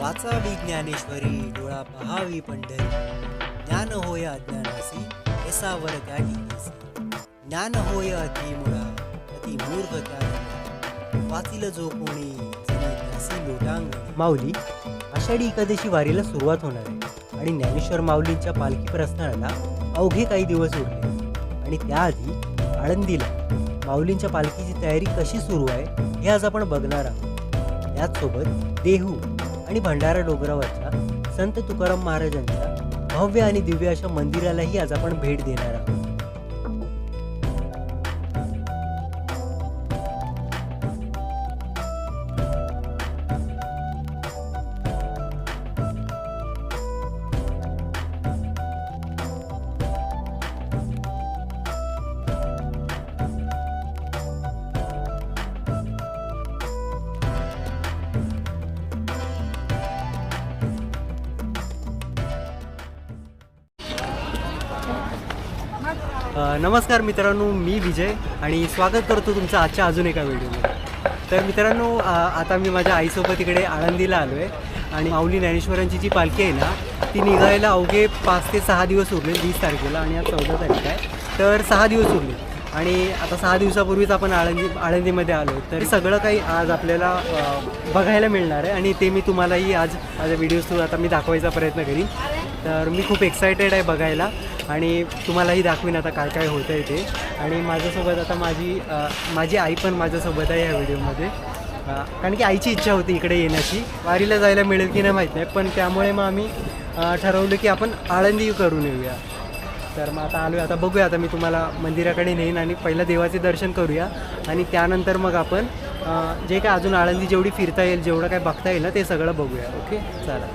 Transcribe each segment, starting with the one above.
वाचा विज्ञानेश्वरी डोळा पहावी पंढरी. ज्ञान होय अज्ञानासी एसावर त्या ज्ञान होय अति मुळा अति मूर्ख त्या वाचिल जो कोणी माऊली आषाढी एकादशी वारीला सुरुवात होणार आहे आणि ज्ञानेश्वर माऊलींच्या पालखी प्रस्थानाला अवघे काही दिवस उरले आणि त्याआधी आळंदीला माऊलींच्या पालखीची तयारी कशी सुरू आहे हे आज आपण बघणार आहोत. याचसोबत देहू आणि भंडारा डोंगरावरच्या संत तुकाराम महाराजांच्या भव्य आणि दिव्य अशा मंदिरालाही आज आपण भेट देणार आहोत. नमस्कार मित्रांनो मी विजय आणि स्वागत करतो तुमचं आजच्या अजून एका व्हिडिओमध्ये. तर मित्रांनो आता मी माझ्या आईसोबत इकडे आळंदीला आलो आहे आणि माऊली ज्ञानेश्वरांची जी पालखी आहे ना ती निघायला अवघे पाच ते सहा दिवस उरले वीस तारखेला आणि आज चौदा तारीख आहे. तर सहा दिवस उरले. आणि आता सहा दिवसापूर्वीच आपण आळंदी आळंदीमध्ये आलो तर सगळं काही आज आपल्याला बघायला मिळणार आहे आणि ते मी तुम्हालाही आज माझ्या व्हिडिओज थ्रू आता मी दाखवायचा प्रयत्न करीन. तर मी खूप एक्सायटेड आहे बघायला आणि तुम्हालाही दाखवीन आता काय काय होतं आहे ते. आणि माझ्यासोबत आता माझी माझी आई पण माझ्यासोबत आहे या व्हिडिओमध्ये. कारण की आईची इच्छा होती इकडे येण्याची. वारीला जायला मिळेल की नाही माहीत नाही पण त्यामुळे मग आम्ही ठरवलं की आपण आळंदी करून येऊया. तर मग आता आलो आता बघूया आता मी तुम्हाला मंदिराकडे नेईन आणि पहिलं देवाचे दर्शन करूया. आणि त्यानंतर मग आपण जे काय अजून आळंदी जेवढी फिरता येईल जेवढं काय बघता येईल ना ते सगळं बघूया. ओके? चला.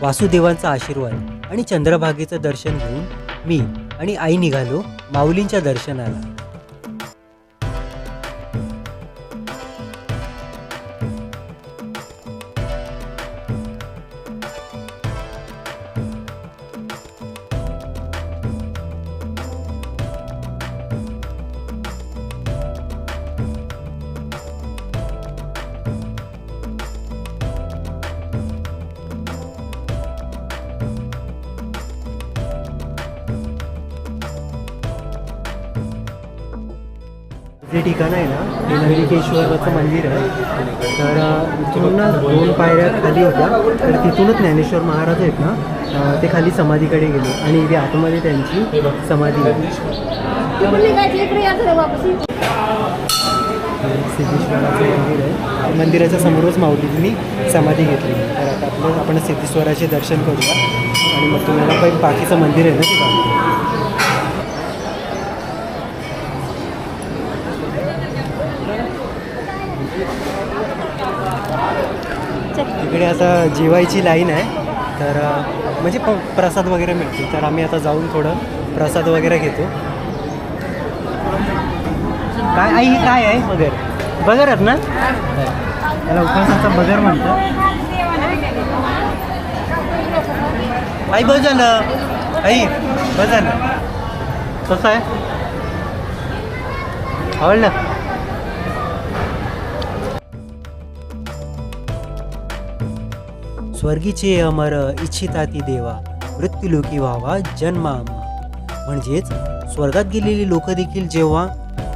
वासुदेवांचा आशीर्वाद आणि चंद्रभागेचं दर्शन घेऊन मी आणि आई निघालो माऊलींच्या दर्शनाला. जे ठिकाण आहे ना ते नंदिकेश्वराचं मंदिर आहे. तर अ, इथून ना दोन पायऱ्या खाली होत्या. तर तिथूनच ज्ञानेश्वर महाराज आहेत ना ते खाली समाधीकडे गेले. आणि इथे आतमध्ये त्यांची समाधी सिद्धेश्वराचं मंदिर आहे. मंदिराच्या समोरच माऊलींनी समाधी घेतली. तर आता आपलं आपण सिद्धेश्वराचे दर्शन करूया. आणि मग तुम्हाला पण बाकीचं मंदिर आहे ना तिथं. तिकडे आता जेवायची लाईन आहे. तर म्हणजे प प्रसाद वगैरे मिळतो तर आम्ही आता जाऊन थोडं प्रसाद वगैरे घेतो. काय आई हे काय आहे बगर? बगर आहेत ना त्याला उपवासाचा बगर म्हणतात. आई बस झालं. आई बस झालं. कसं आहे? आवडलं? स्वर्गीचे अमर इच्छिता ती देवा मृत्यूलोकी व्हावा जन्म आम्हा. म्हणजेच स्वर्गात गेलेली लोक देखील जेव्हा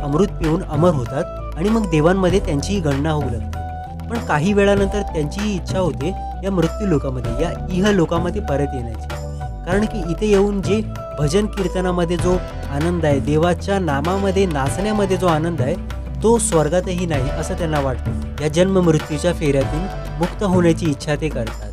अमृत पिऊन अमर होतात आणि मग देवांमध्ये त्यांचीही गणना होऊ लागते. पण काही वेळानंतर त्यांचीही इच्छा होते या मृत्यू लोकामध्ये या इह लोकामध्ये परत येण्याची. कारण की इथे येऊन जे भजन कीर्तनामध्ये जो आनंद आहे देवाच्या नामामध्ये नाचण्यामध्ये जो आनंद आहे तो स्वर्गातही नाही असं त्यांना वाटतं. या जन्म मृत्यूच्या फेऱ्यातून मुक्त होण्याची इच्छा ते करतात.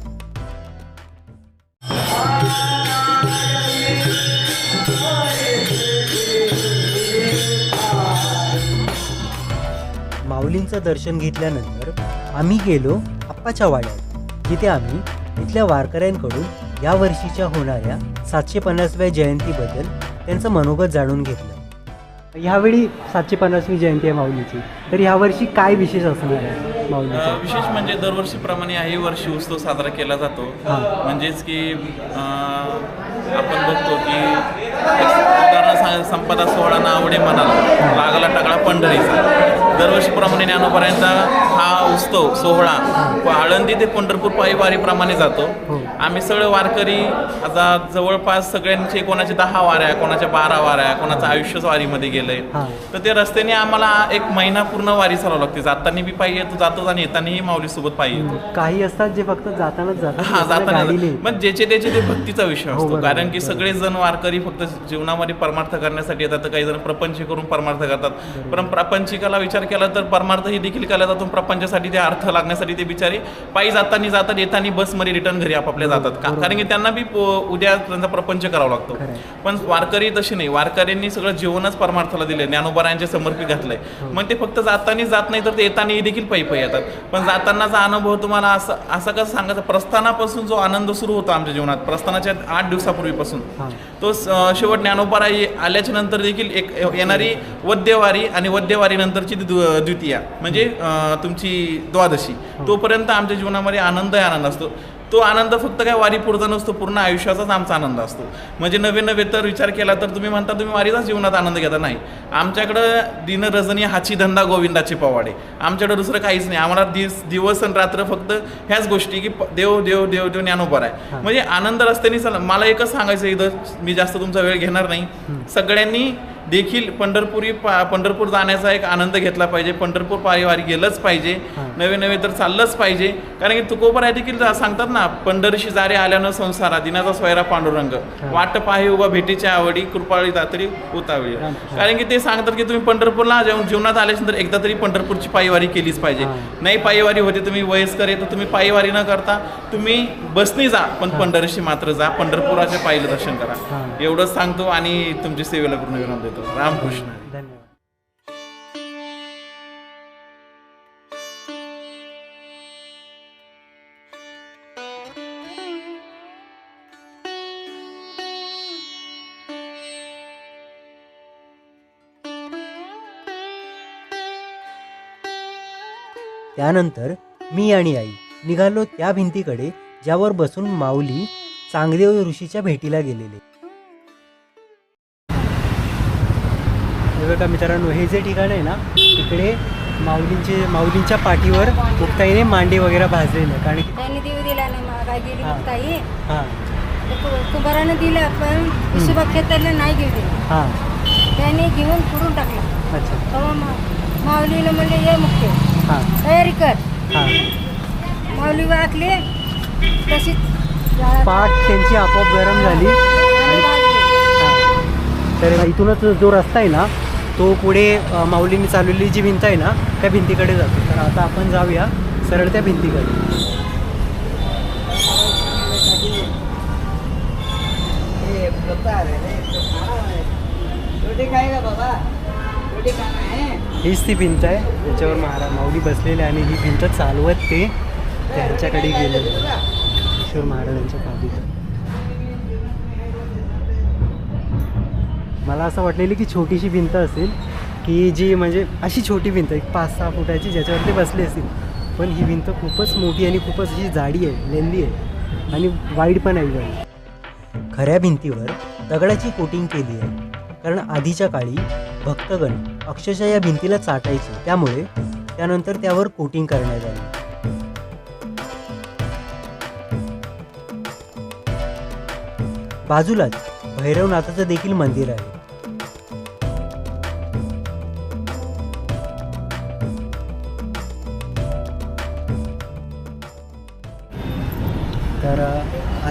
माऊलींचं दर्शन घेतल्यानंतर आम्ही गेलो आप्पाच्या वाड्यात जिथे आम्ही इथल्या वारकऱ्यांकडून या वर्षीच्या होणाऱ्या सातशे पन्नासव्या जयंतीबद्दल त्यांचं मनोगत जाणून घेतलं. ह्यावेळी सातशे पन्नासवी जयंती आहे माऊलीची. तर ह्यावर्षी काय विशेष असणार आहे माऊलीचा? विशेष म्हणजे दरवर्षीप्रमाणे याही वर्षी उत्सव साजरा केला जातो. म्हणजेच की आपण बघतो की संपदा सोहळा नावडे म्हणाला. लागला टाकळा पंढरीचा. दरवर्षीप्रमाणे ज्ञानोबऱ्यांचा हा उत्सव सोहळा आळंदी ते पंढरपूर पायी वारीप्रमाणे जातो. हो. आम्ही सगळे वारकरी आता जवळपास सगळ्यांचे कोणाचे दहा वाऱ्या कोणाच्या बारा वाऱ्या कोणाचं आयुष्यच वारीमध्ये गेलंय. तर ते रस्त्याने आम्हाला एक महिना पूर्ण वारी चालावं लागते. जाताना बी पायी येतो जातो आणि येतानाही माऊली सोबत पायी येतो. काही असतात जे फक्त जातानाच जातात. हा जाताना जाताना. मग ज्याचे त्याचे ते भक्तीचा विषय हो, असतो. कारण की बरोबर. सगळे जण वारकरी फक्त जीवनामध्ये परमार्थ करण्यासाठी येतात तर काही जण प्रपंच करून परमार्थ करतात. पण प्रपंचिकाला विचार केला तर परमार्थ ही देखील केला जातो प्रपंचासाठी ते अर्थ लागण्यासाठी ते बिचारे पायी जाताना जातात येताना बसमध्ये रिटर्न घरी आपापल्या जातात. का. कारण की त्यांना बी उद्या त्यांचा प्रपंच करावा लागतो. पण वारकरी तसे नाही. वारकऱ्यांनी सगळं जीवनच परमार्थाला दिले ज्ञानोबरायांचे समर्पित घातलंय. हो. मग ते फक्त जाताना जात नाही तर ते येताना देखील पायी पायी येतात. पण जातानाचा अनुभव तुम्हाला असं असं कसं सांगायचं? प्रस्थानापासून जो आनंद सुरू होतो आमच्या जीवनात प्रस्थानाच्या आठ दिवसापूर्वीपासून. तो शेवट ज्ञानोबारा ये- आल्याच्यानंतर देखील एक येणारी वद्यवारी आणि वद्यवारी नंतरची ती द्व- द्वितीया म्हणजे तुमची द्वादशी. तोपर्यंत आमच्या जीवनामध्ये आनंद आनंद असतो. तो आनंद फक्त काय वारी पुरता नसतो पूर्ण आयुष्याचाच आमचा आनंद असतो. म्हणजे नवे नवे तर विचार केला तर तुम्ही म्हणता तुम्ही वारीचाच जीवनात आनंद घेता. नाही. आमच्याकडं दिन रजनी हाची धंदा गोविंदाचे पवाडे. आमच्याकडं दुसरं काहीच नाही. आम्हाला दिस दिवस आणि रात्र फक्त ह्याच गोष्टी की देव देव देव देव ज्ञानोबर आहे म्हणजे आनंद रस्त्याने चला मला एकच सांगायचं इथं मी जास्त तुमचा वेळ घेणार नाही. सगळ्यांनी देखील पंढरपुरी पा पंढरपूर जाण्याचा एक आनंद घेतला पाहिजे. पंढरपूर पारिवारी गेलंच पाहिजे. नवे नवे तर चाललंच पाहिजे. कारण की तुकोबर आहे देखील सांगतात ना पंढरशी जारे आल्यानं संसारा दिनाचा स्वैरा पांडुरंग. वाट पाहे उभा भेटीच्या आवडी कृपाळी दातरी उतावळी. कारण की ते सांगतात की तुम्ही पंढरपूरला जेव्हा जीवनात आल्यानंतर एकदा तरी पंढरपूरची पायीवारी केलीच पाहिजे. नाही पायीवारी होते तुम्ही वयस्कर आहे तर तुम्ही पायीवारी न करता तुम्ही बसनी जा पण पंढरशी मात्र जा. पंढरपुराच्या पायीला दर्शन करा. एवढंच सांगतो आणि तुमची सेवेला पूर्ण विराम देतो रामकृष्ण धन्यवाद त्यानंतर मी आणि आई निघालो त्या भिंतीकडे ज्यावर बसून माऊली चांगदेव ऋषीच्या भेटीला गेलेले. बघा मित्रांनो हे जे ठिकाण आहे ना तिकडे माऊलींचे माऊलींच्या पाठीवर मुक्ताईने मांडे वगैरे भाजलेले. कारण की त्यांनी देऊ दिला नाही मला गेली हा. मग ताई हां कुंभारानं दिलं पण हिशोबा खेळताना नाही घेऊ दिलं हां. त्याने घेऊन पुरून टाकला. अच्छा. तेव्हा मा- माऊलीनं म्हणले ये मुक्ते हां. तयारी कर. हां. माऊली वाकले तशीच जाळात पाठ त्यांची आपोआप गरम झाली. आणि. हां. तर इथूनच जो रस्ता आहे ना तो पुढे माऊलींनी चालवलेली जी भिंत आहे ना त्या भिंतीकडे जातो. तर आता आपण जाऊया सरळ त्या भिंतीकडे हीच ती भिंत आहे ज्याच्यावर महाराज माऊली बसलेले आणि ही भिंत चालवत ते त्यांच्याकडे गेलेले. ईश्वर महाराजांच्या पादुका. मला असं वाटलेली की छोटीशी भिंत असेल की जी म्हणजे अशी छोटी भिंत एक पाच सहा फुटाची ज्याच्यावरती बसली असेल पण ही भिंत खूपच मोठी आणि खूपच अशी जाडी आहे लेंदी आहे आणि वाईड पण आहे गाडी खऱ्या भिंतीवर दगडाची कोटिंग केली आहे. कारण आधीच्या काळी भक्तगण अक्षरशः या भिंतीला चाटायचे. त्यामुळे त्यानंतर त्यावर कोटिंग करण्यात आली. बाजूलाच भैरवनाथाचं देखील मंदिर आहे.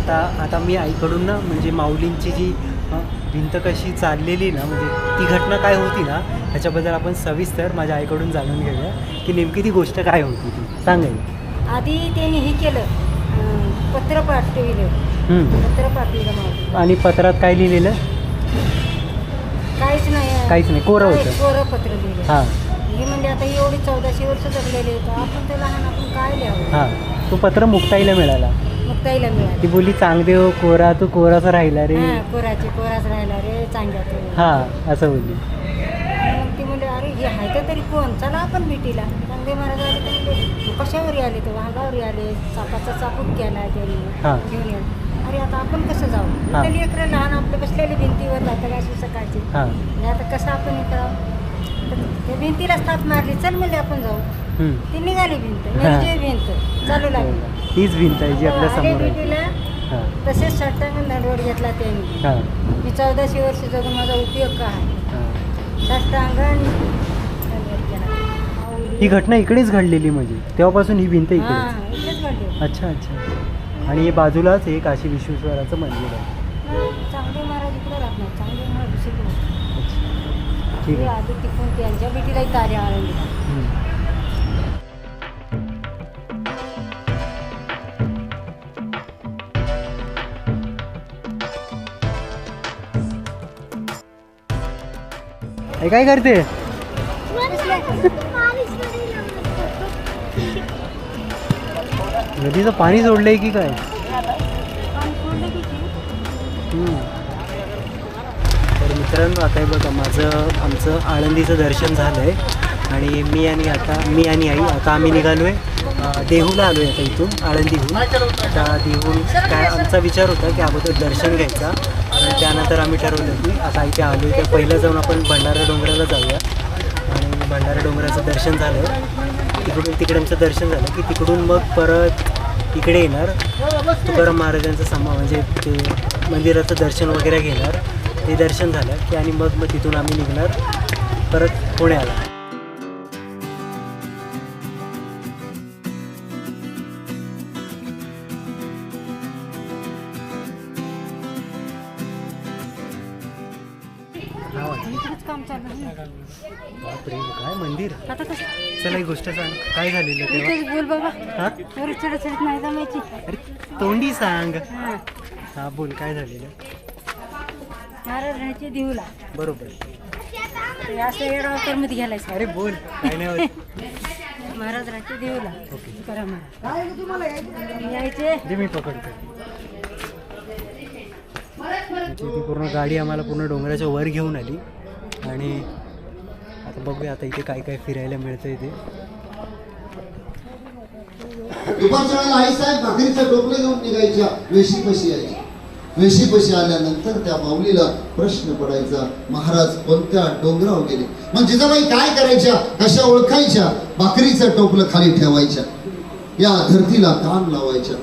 आता आता मी आईकडून ना म्हणजे माऊलींची जी भिंत कशी चाललेली ना म्हणजे ती घटना काय होती ना ह्याच्याबद्दल आपण सविस्तर माझ्या आईकडून जाणून घेऊया की नेमकी ती गोष्ट काय होती ती. सांगेल आधी त्यांनी हे केलं पत्र पाठविलं पत्र पाठविलं माऊली. आणि पत्रात काय लिहिलेलं? काहीच नाही काहीच नाही, कोरं होतं. कोरं पत्र लिहिलं. हां. हे म्हणजे आता एवढी चौदाशे वर्ष जगलेले आहेत आपण तर लहान आपण काय लिहावं? हां. तो पत्र मुक्ताईला मिळाला. मग मिळालं. ती बोलली चांगदेव कोरा तू कोराचा राहिला रे. हा, कोराचे कोराच राहिला रे चांगल्यात हां असं बोलली. मग ती म्हणले अरे हे आहे तर तरी कोण? चला आपण भेटीला. चांगले महाराज आले तर म्हणले "तू कशावरी आले? तर वाघावरी आले चापाचा चापूक केला त्यांनी हां. घेऊन ये अरे आता आपण कसं जाऊ? हा. ते लेकरं लहान आपलं बसलेले भिंतीवर जातात अशी सकाळची. हां. आणि आता कसं आपण हे करावं तर त्या भिंतीला स्थाप मारली चल म्हणजे आपण जाऊ. हम्म. ती निघाली भिंत हा. म्हणजे भिंत चालू लागली. हीच भिंत आहे जी आपल्या आले समोर आहे. भेटीला हां. तसेच साष्टांग रोड घेतला त्यांनी. हां. मी चौदाशे वर्ष जगून माझा उपयोग काय हां. केला. ही घटना इकडेच घडलेली म्हणजे? तेव्हापासून ही भिंत हा इकडे इकडेच घडले. अच्छा अच्छा. आणि बाजूलाच एक काशी विश्वेश्वराचं मंदिर आहे चांगले महाराज इकडे राहत नाही चांगले महाराज दुसरीकडे अच्छा ठीक आहे. आधी त्यांच्या. हे काय करते? नदीचं पाणी सोडलंय की काय? मित्रांनो आता हे बघा माझं आमचं आळंदीचं दर्शन झालं आहे आणि मी आणि आता मी आणि आई आता आम्ही निघालो आहे देहूला आलो आहे आता इथून आळंदीहून. आता देहून काय आमचा विचार होता की अगोदर दर्शन घ्यायचा. आणि त्यानंतर आम्ही ठरवलं की आता इथे आलो आहे तर पहिलं जाऊन आपण भंडारा डोंगराला जाऊया. आणि भंडारा डोंगराचं दर्शन झालं. तिकडून तिकडे आमचं दर्शन झालं की तिकडून मग परत इकडे येणार तुकाराम महाराजांचं समा म्हणजे ते मंदिराचं दर्शन वगैरे घेणार. ते दर्शन झालं की आणि मग मग तिथून आम्ही निघणार परत पुण्याला. हा. बापरे काय मंदिर? आता कसं? चला एक गोष्ट सांग. काय झालेलं तेव्हा? बोल बाबा. हा? नाही जमायची अरे तोंडी सांग. हा. हा बोल काय झालेलं? राहायचे देऊला बरोबर. ते असं येडा अरे बोल काय नाही होत. महाराज राहायचे देऊला ओके. करा महाराज यायचे? जे मी पकडतो ती पूर्ण गाडी आम्हाला पूर्ण डोंगराच्या वर घेऊन आली. आणि आता बघूया आता इथे काय काय फिरायला मिळतं इथे दुपारच्या वेळेला आई साहेब भाकरीचं टोपलं घेऊन निघायच्या वेशी पशी यायच्या. वेशीपशी आल्यानंतर त्या माऊलीला प्रश्न पडायचा महाराज कोणत्या डोंगरावर गेले? म्हणजे मग जिजाबाई काय करायच्या? कशा ओळखायच्या? भाकरीचं टोपलं खाली ठेवायच्या. या धरतीला कान लावायच्या.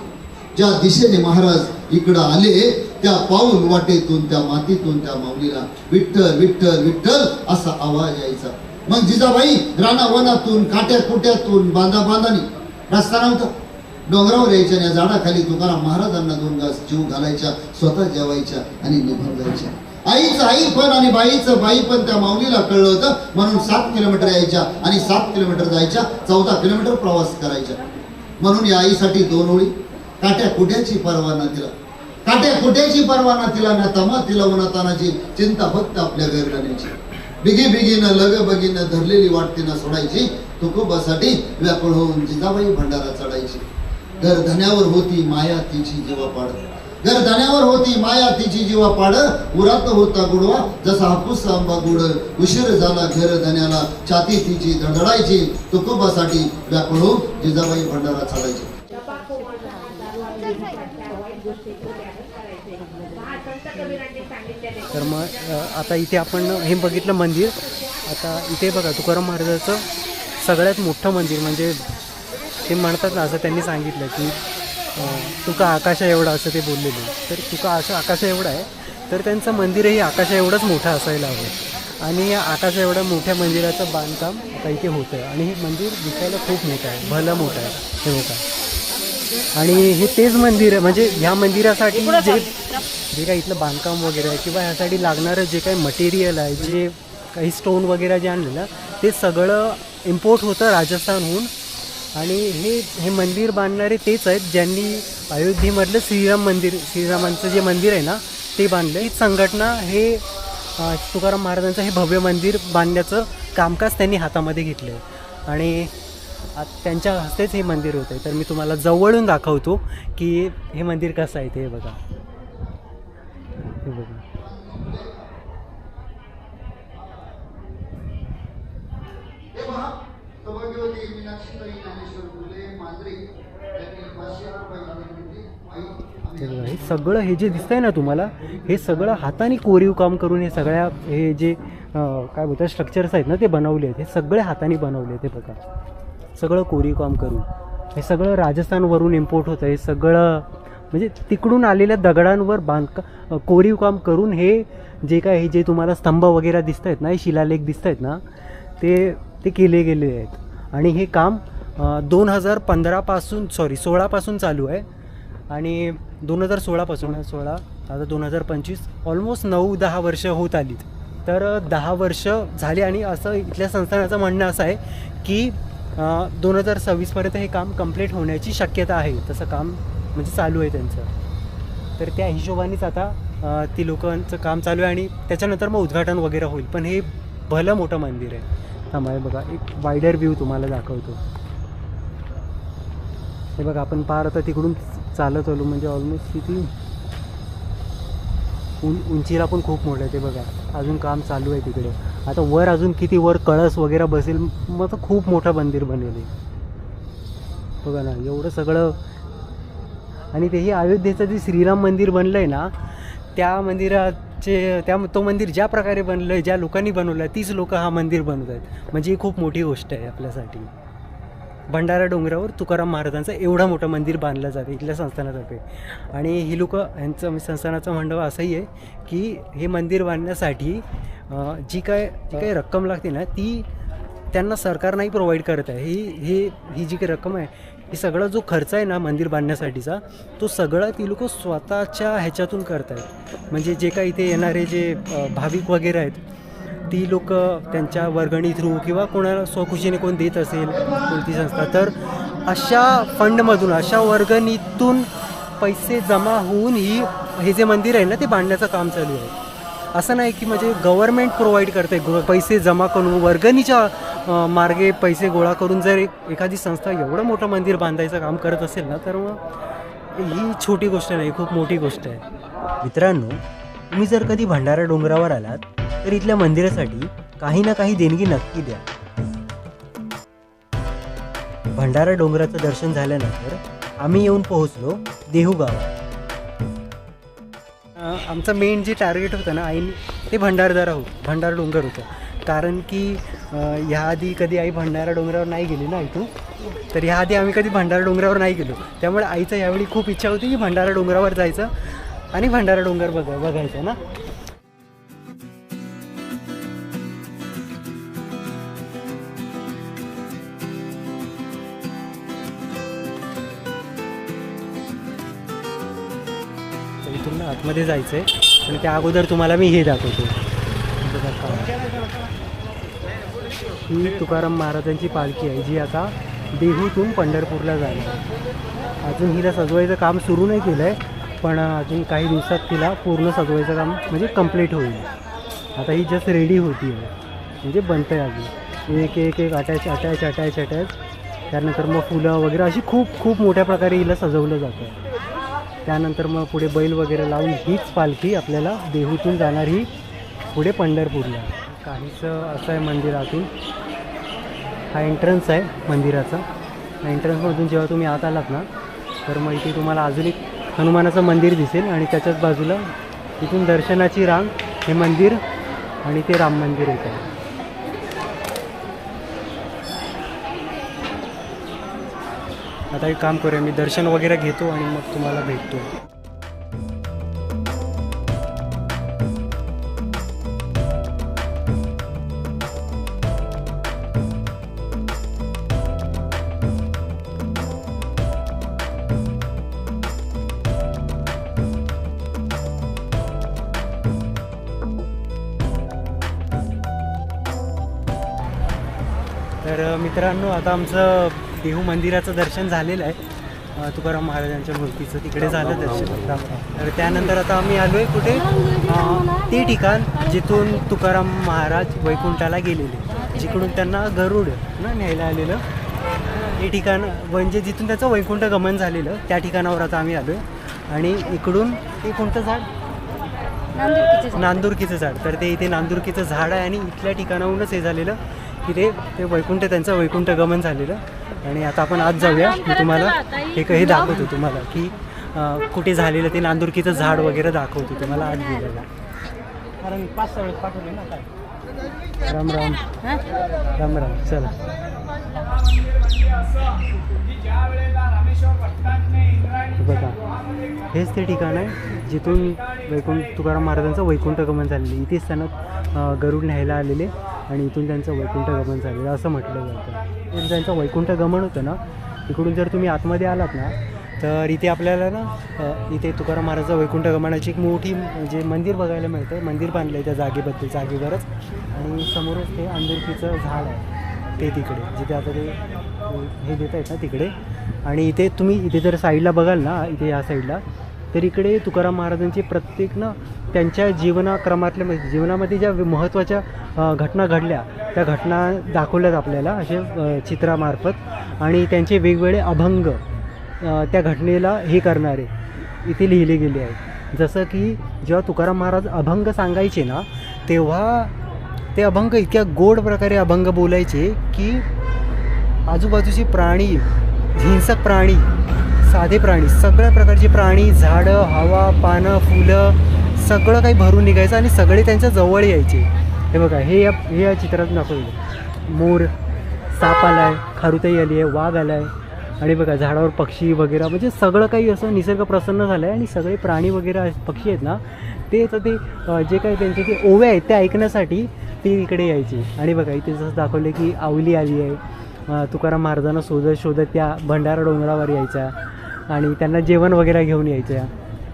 ज्या दिशेने महाराज इकडं आले त्या पाऊल वाटेतून त्या मातीतून त्या माऊलीला विठ्ठल विठ्ठल विठ्ठल असा आवाज यायचा. मग जिजाबाई रानावनातून काट्या कुट्यातून बांधा बांधानी रस्ता नव्हता? डोंगरावर यायच्या आणि या झाडाखाली तुकाराम महाराजांना दोन घास जीव घालायच्या स्वतः जेवायच्या आणि निघून जायच्या. आईचं आई पण आणि बाईचं बाई पण त्या माऊलीला कळलं होतं. म्हणून सात किलोमीटर यायच्या आणि सात किलोमीटर जायच्या चौदा किलोमीटर प्रवास करायच्या. म्हणून या आईसाठी दोन ओळी काट्या कुट्याची परवाना तिला. काट्या कुट्याची परवाना तिला ना तमा तिला उन्हातानाची चिंता फक्त आपल्या गैरगाण्याची बिगी बिगीनं लग बगीनं धरलेली वाटतीनं सोडायची. तुकोबासाठी व्याकुळ होऊन जिजाबाई भंडारा चढायची. जर धन्यावर होती माया तिची जीवा पाड जर धन्यावर होती माया तिची जीवा पाड उरात होता गुडवा जसा हापूस आंबा गुड. उशीर झाला घर धन्याला छाती तिची धडधडायची. तुकोबासाठी व्याकुळ जिजाबाई भंडारा चालायची. तर मग आता इथे आपण हे बघितलं मंदिर. आता इथे बघा तुकाराम महाराजाचं सगळ्यात मोठं मंदिर म्हणजे ते म्हणतात ना असं त्यांनी सांगितलं की तुका आकाशा एवढा असं ते बोललेले. तर तुका असं आकाशा एवढा आहे तर त्यांचं मंदिरही आकाशा एवढंच मोठं असायला हवं. आणि या आकाशा एवढ्या मोठ्या मंदिराचं बांधकाम आता इथे होतं आहे आणि हे मंदिर दिसायला खूप मोठं आहे भलं मोठं आहे. हे बघा. आणि हे तेच मंदिर आहे म्हणजे ह्या मंदिरासाठी जे जे काही इथलं बांधकाम वगैरे आहे किंवा ह्यासाठी लागणारं जे काही मटेरियल आहे जे काही स्टोन वगैरे जे आणलेलं ते सगळं इम्पोर्ट होतं राजस्थानहून. आणि हे हे मंदिर बांधणारे तेच आहेत ज्यांनी अयोध्येमधलं श्रीराम मंदिर श्रीरामांचं जे मंदिर आहे ना ते बांधलं ही संघटना हे तुकाराम महाराजांचं हे भव्य मंदिर बांधण्याचं कामकाज त्यांनी हातामध्ये घेतलं आहे आणि आ- त्यांच्या हस्तेच हे मंदिर होतं तर मी तुम्हाला जवळून दाखवतो की हे मंदिर कसं आहे ते हे बघा. हे बघा हे पहा, सौभाग्यवती मीनाक्षीताई ज्ञानेश्वर फुले मांजरे यांनी पाचशे रुपये दान केली. आई हे हे सगळं हे जे दिसतंय ना तुम्हाला हे सगळं हाताने कोरीव काम करून हे सगळ्या हे जे काय बोलतात स्ट्रक्चर्स आहेत ना ते बनवले आहेत. हे सगळे हाताने बनवले ते बघा. सगळं कोरीव काम करून. हे सगळं राजस्थानवरून इम्पोर्ट होतं हे सगळं म्हणजे तिकडून आलेल्या दगडांवर बांधका कोरीव काम करून हे जे काय हे जे तुम्हाला स्तंभ वगैरे दिसत आहेत ना हे शिलालेख दिसत आहेत ना ते ते केले गेले आहेत. आणि हे काम दोन हजार पंधरापासून सॉरी सोळापासून चालू आहे. आणि दोन हजार सोळापासून सोळा आता दोन हजार पंचवीस ऑलमोस्ट नऊ दहा वर्ष होत आलीत. तर दहा वर्ष झाली आणि असं इथल्या संस्थानाचं म्हणणं असं आहे की दोन हजार सव्वीसपर्यंत हे काम कंप्लीट होण्याची शक्यता आहे. तसं काम म्हणजे चालू आहे त्यांचं. तर त्या हिशोबानेच आता ती लोकांचं काम चालू आहे आणि त्याच्यानंतर मग उद्घाटन वगैरे होईल. पण हे भलं मोठं मंदिर आहे. थांबा बघा एक वायडर व्ह्यू तुम्हाला दाखवतो. हे बघा आपण पार आता तिकडून चालत आलो म्हणजे ऑलमोस्ट किती? उं उंचीला पण खूप मोठं आहे ते बघा. अजून काम चालू आहे तिकडे. आता वर अजून किती वर कळस वगैरे बसेल मग तर खूप मोठं मंदिर बनेल आहे बघा ना एवढं सगळं. आणि तेही अयोध्येचं जे श्रीराम मंदिर बनलं आहे ना त्या मंदिराचे त्या तो मंदिर ज्या प्रकारे बनलं आहे ज्या लोकांनी बनवलं आहे तीच लोकं हा मंदिर बनवत आहेत म्हणजे ही खूप मोठी गोष्ट आहे आपल्यासाठी. भंडारा डोंगरावर तुकाराम महाराजांचं एवढं मोठं मंदिर बांधलं जातं इथल्या संस्थानातर्फे. आणि ही लोक यांचं म्हणजे संस्थानाचं म्हणणं असंही आहे की हे मंदिर बांधण्यासाठी जी काय जी काही रक्कम लागते ना ती त्यांना सरकार नाही प्रोव्हाइड करत आहे. ही ही ही जी काही रक्कम आहे ही सगळा जो खर्च आहे ना मंदिर बांधण्यासाठीचा तो सगळा ती लोक स्वतःच्या ह्याच्यातून करत आहेत म्हणजे जे काही इथे येणारे जे भाविक वगैरे आहेत ती लोक त्यांच्या वर्गणी थ्रू किंवा कोणाला स्वखुशीने कोण देत असेल कोणती संस्था तर अशा फंडमधून अशा वर्गणीतून पैसे जमा होऊन ही हे जे मंदिर आहे ना ते बांधण्याचं काम चालू आहे. असं नाही की म्हणजे गव्हर्मेंट प्रोव्हाइड करते पैसे जमा करून वर्गणीच्या मार्गे पैसे गोळा करून जर एक- एखादी संस्था एवढं मोठं मंदिर बांधायचं काम करत असेल ना तर मग ही छोटी गोष्ट नाही खूप मोठी गोष्ट आहे. मित्रांनो तुम्ही जर कधी भंडारा डोंगरावर आलात तर इथल्या मंदिरासाठी काही ना काही देणगी नक्की द्या. भंडारा डोंगराचं दर्शन झाल्यानंतर आम्ही येऊन पोहोचलो देहू गावात आमचं मेन जे टार्गेट होतं ना आईने ते भंडारदारा होतं भंडारा डोंगर होतं. कारण की ह्या ह्याआधी कधी आई भंडारा डोंगरावर नाही गेली ना इथून तर ह्याआधी आम्ही कधी भंडारा डोंगरावर नाही गेलो. त्यामुळे आईचं यावेळी खूप इच्छा होती की भंडारा डोंगरावर जायचं आणि भंडारा डोंगर बघा बघायचं ना. मध्ये जायचं आहे पण त्या अगोदर तुम्हाला मी हे दाखवतो. ही तुकाराम महाराजांची पालखी आहे जी आता देहूतून पंढरपूरला जाणार अजून हिला सजवायचं काम सुरू नाही केलं आहे पण अजून काही दिवसात तिला पूर्ण सजवायचं काम म्हणजे कंप्लीट होईल. आता ही जस्ट रेडी होती. आहे म्हणजे बनतं आहे अजून. एक एक एक अटॅच अटॅच अटॅच अटॅच त्यानंतर मग फुलं वगैरे अशी खूप खूप मोठ्या प्रकारे हिला सजवलं जातं. त्यानंतर मग पुढे बैल वगैरे लावून हीच पालखी आपल्याला देहूतून जाणार ही पुढे पंढरपूरला. काहीसं असं आहे मंदिरातून. हा एंट्रन्स आहे मंदिराचा. एंट्रन्समधून जेव्हा तुम्ही आत आलात ना तर मग इथे तुम्हाला अजून एक हनुमानाचं मंदिर दिसेल आणि त्याच्याच बाजूला इथून दर्शनाची रांग हे मंदिर आणि ते राम मंदिर येत आता एक काम करूया. मी दर्शन वगैरे घेतो आणि मग तुम्हाला भेटतो. तर मित्रांनो आता आमचं देहू मंदिराचं दर्शन झालेलं आहे. तुकाराम महाराजांच्या मूर्तीचं तिकडे झालं दर्शन. तर त्यानंतर आता आम्ही आलो आहे कुठे ते ठिकाण जिथून तुकाराम महाराज वैकुंठाला गेलेले. जिकडून त्यांना गरुड ना न्यायला आलेलं. हे ठिकाण म्हणजे जिथून त्याचं वैकुंठ गमन झालेलं त्या ठिकाणावर आता आम्ही आलो आहे आणि इकडून ते कोणतं झाड. नांदुरकीचं झाड. तर ते इथे नांदुरकीचं झाड आहे आणि इथल्या ठिकाणाहूनच हे झालेलं की ते ते वैकुंठ त्यांचं वैकुंठ गमन झालेलं. आणि आता आपण आज जाऊया. मी तुम्हाला हे काही दाखवतो तुम्हाला की कुठे झालेलं ते नांदुरकीचं झाड वगैरे दाखवतो तुम्हाला आज गेलेला. कारण पाच सहा वेळेस पाठवले ना काय राम राम. राम राम. चला. बघा हेच ते ठिकाण आहे जिथून वैकुंठ तुकाराम महाराजांचं वैकुंठ गमन झालेलं इथेच त्यांना गरुड न्यायला आलेले आणि इथून त्यांचं वैकुंठ गमन झालेलं असं म्हटलं जातं. त्यांचं वैकुंठ गमन होतं ना इकडून जर तुम्ही आतमध्ये आलात ना तर इथे आपल्याला ना इथे तुकाराम महाराजचं वैकुंठ गमनाची एक मोठी म्हणजे मंदिर बघायला मिळतं मंदिर बांधलं आहे त्या जागेबद्दल जागेवरच. आणि समोरच ते अंदुरकीचं झाड आहे. ते तिकडे. जिथे आता ते हे देत आहेत ना तिकडे. आणि इथे तुम्ही इथे जर साईडला बघाल ना इथे या साईडला तर इकडे तुकाराम महाराजांची प्रत्येक ना त्यांच्या जीवनाक्रमातल्या म्हणजे जीवनामध्ये ज्या महत्त्वाच्या घटना घडल्या त्या घटना दाखवल्यात आपल्याला असे चित्रामार्फत. आणि त्यांचे वेगवेगळे अभंग त्या घटनेला हे करणारे इथे लिहिले गेले आहेत. जसं की जेव्हा तुकाराम महाराज अभंग सांगायचे ना तेव्हा ते अभंग इतक्या गोड प्रकारे अभंग बोलायचे की आजूबाजूचे प्राणी हिंसक प्राणी साधे प्राणी सगळ्या प्रकारचे प्राणी झाडं हवा पानं फुलं सगळं काही भरून निघायचं आणि सगळे त्यांच्या जवळ यायचे. हे बघा हे या हे या चित्रात दाखवलं. मोर साप आला आहे खारुताई आली आहे वाघ आलाय. आणि बघा झाडावर पक्षी वगैरे म्हणजे सगळं काही असं निसर्ग प्रसन्न झालं आहे आणि सगळे प्राणी वगैरे पक्षी आहेत ना ते तर ते जे काही त्यांचे ते ओव्या आहेत ते ऐकण्यासाठी ती इकडे यायची. आणि बघा इथे जसं दाखवलं की आवली आली आहे. तुकाराम महाराजांना शोधत शोधत त्या भंडारा डोंगरावर यायच्या. आणि त्यांना जेवण वगैरे घेऊन यायच्या.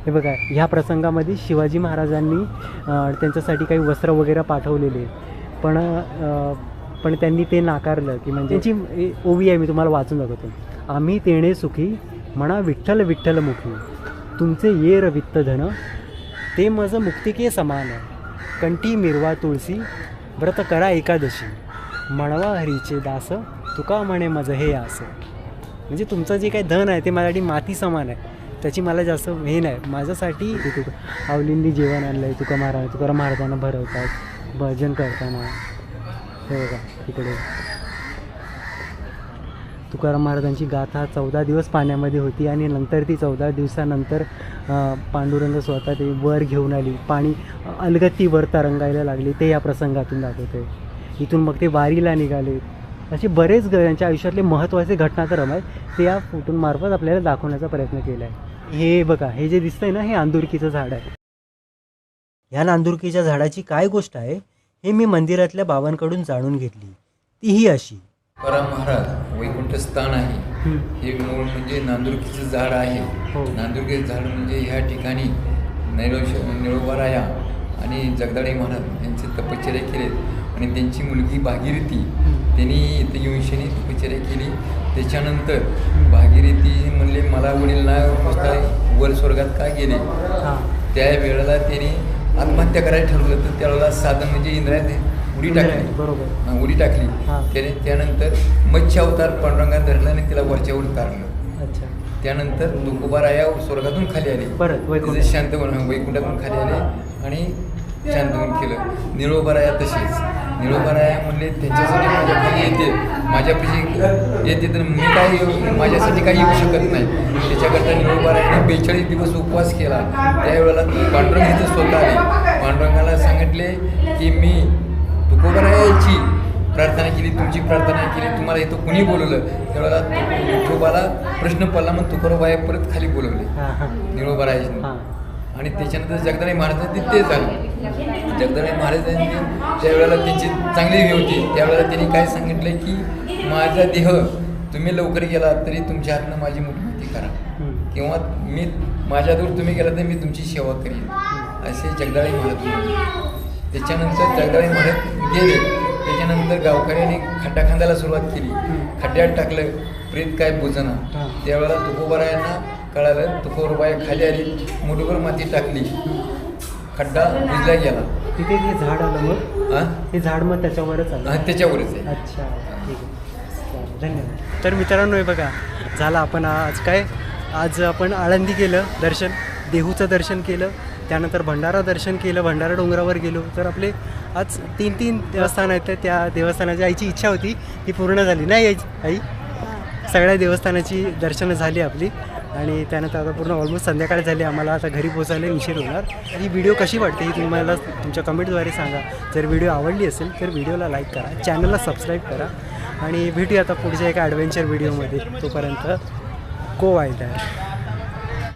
हे बघा ह्या प्रसंगामध्ये शिवाजी महाराजांनी त्यांच्यासाठी काही वस्त्र वगैरे पाठवलेले. पण पण त्यांनी ते नाकारलं की म्हणजे जी ए- ओवी आहे मी तुम्हाला वाचून दाखवतो. आम्ही तेणे सुखी म्हणा विठ्ठल विठ्ठल मुखी. तुमचे ये रवित्त धन ते मज मुक्तिके समान. कंठी मिरवा तुळशी व्रत करा एकादशी. म्हणवा हरीचे दास तुका म्हणे माझं हे असं म्हणजे तुमचं जे काही धन आहे ते माझ्यासाठी माती समान आहे. त्याची मला जास्त हे नाही. माझ्यासाठी तुका आवलिंदी जेवण आणलं आहे तुका महाराज तुकाराम महाराजांना भरवतात भजन करताना. हे बघा तिकडे तुकाराम महाराजांची गाथा चौदा दिवस पाण्यामध्ये होती आणि नंतर ती चौदा दिवसानंतर पांडुरंग स्वतः ते वर घेऊन आली. पाणी अलगत्ती वर तरंगायला लागली. ते या प्रसंगातून दाखवते इथून मग ते वारीला निघाले. असे बरेच ग यांच्या आयुष्यातले महत्त्वाचे घटनाक्रम आहेत ते या फोटोंमार्फत आपल्याला दाखवण्याचा प्रयत्न केला आहे हे बघा हे जे दिसतंय ना हे आंदुरकीचं झाड आहे. ह्या नांदुरकीच्या झाडाची काय गोष्ट आहे हे मी मंदिरातल्या बाबांकडून जाणून घेतली. तीही अशी. परम महाराज वैकुंठ स्थान आहे. हे मूळ म्हणजे नांदुरकीचं झाड आहे. हो. नांदुरकीचं झाड म्हणजे ह्या ठिकाणी नैरोश निळोबाराया आणि जगदाळे महाराज यांचे तपश्चर्या केलेत. आणि त्यांची मुलगी भागीरथी त्यांनी इथे येऊन शनी तपश्चर्या केली. त्याच्यानंतर भागीरथी म्हणले मला वडील ना वर स्वर्गात का गेले? त्या वेळेला त्यांनी आत्महत्या करायला ठरवलं. तर त्यावेळेला साधन म्हणजे इंद्रायत उडी टाकली. बरोबर. हा, उडी टाकली. हा. त्याने त्यानंतर मत्स्य अवतार पांडुरंगात धरला आणि तिला वरच्यावर तारलं. अच्छा. त्यानंतर तुकोबाराया स्वर्गातून खाली आले. परत वैकुंठ. शांत वैकुंठातून खाली आले आणि शांत होऊन केलं. निळोबाराया तसेच निळोबाराया म्हणले त्यांच्यासाठी माझ्या खाली येते. माझ्यापाशी येते तर मी काय येऊ? माझ्यासाठी काही येऊ शकत नाही. त्याच्याकरता निळोबारायाने बेचाळीस दिवस उपवास केला. त्यावेळेला पांडुरंग इथं स्वतः आले. पांडुरंगाला सांगितले की मी तुकोबारायाची प्रार्थना केली तुमची प्रार्थना केली तुम्हाला इथं कुणी बोलवलं? त्यावेळेला विठोबाला प्रश्न पडला मग तुकोबाया परत खाली बोलवले. निळोबारायाने आणि त्याच्यानंतर जगदाळे महाराजांनी ते झालं जगदाळे महाराजांनी त्यावेळेला त्यांची चांगली हे होती. त्यावेळेला त्यांनी काय सांगितलं की माझा देह तुम्ही लवकर गेला तरी तुमच्या हातनं माझी मोठी मोठी करा. किंवा मी माझ्याजवळ तुम्ही गेला तर मी तुमची सेवा करीन. असे जगदाळे महाराज. त्याच्यानंतर जगदाळे महाराज गेले. त्याच्यानंतर गावकऱ्यांनी खड्डा खांदायला सुरुवात केली. खड्ड्यात टाकलं. प्रेत काय बुजना. त्यावेळेला तुकोबारायांना कळालं. तुकोबाई खाली आली. मोठीवर माती टाकली. खड्डा बुजला गेला. तिथे ते झाड आलं मग? हा? झाड मग त्याच्यावरच आलं. हा, त्याच्यावरच आहे. अच्छा ठीक आहे. चालेल, धन्यवाद. तर मित्रांनो हे बघा. झालं आपण आज काय? आज आपण आळंदी केलं दर्शन. देहूचं दर्शन केलं. त्यानंतर भंडारा दर्शन केलं भंडारा डोंगरावर गेलो. तर आपले आज तीन तीन देवस्थान आहेत त्या देवस्थानाची आईची इच्छा होती ती पूर्ण झाली. नाही आई आई. सगळ्या देवस्थानाची दर्शनं झाली आपली. आणि त्यानंतर आता पूर्ण ऑलमोस्ट संध्याकाळ झाली आम्हाला आता घरी पोचायला निषेध होणार. ही व्हिडिओ कशी वाटते ही तुम्हाला तुमच्या कमेंटद्वारे सांगा. जर व्हिडिओ आवडली असेल तर व्हिडिओला लाईक करा. चॅनलला सबस्क्राईब करा. आणि भेटूया आता पुढच्या एका ॲडव्हेंचर व्हिडिओमध्ये तोपर्यंत को वायदार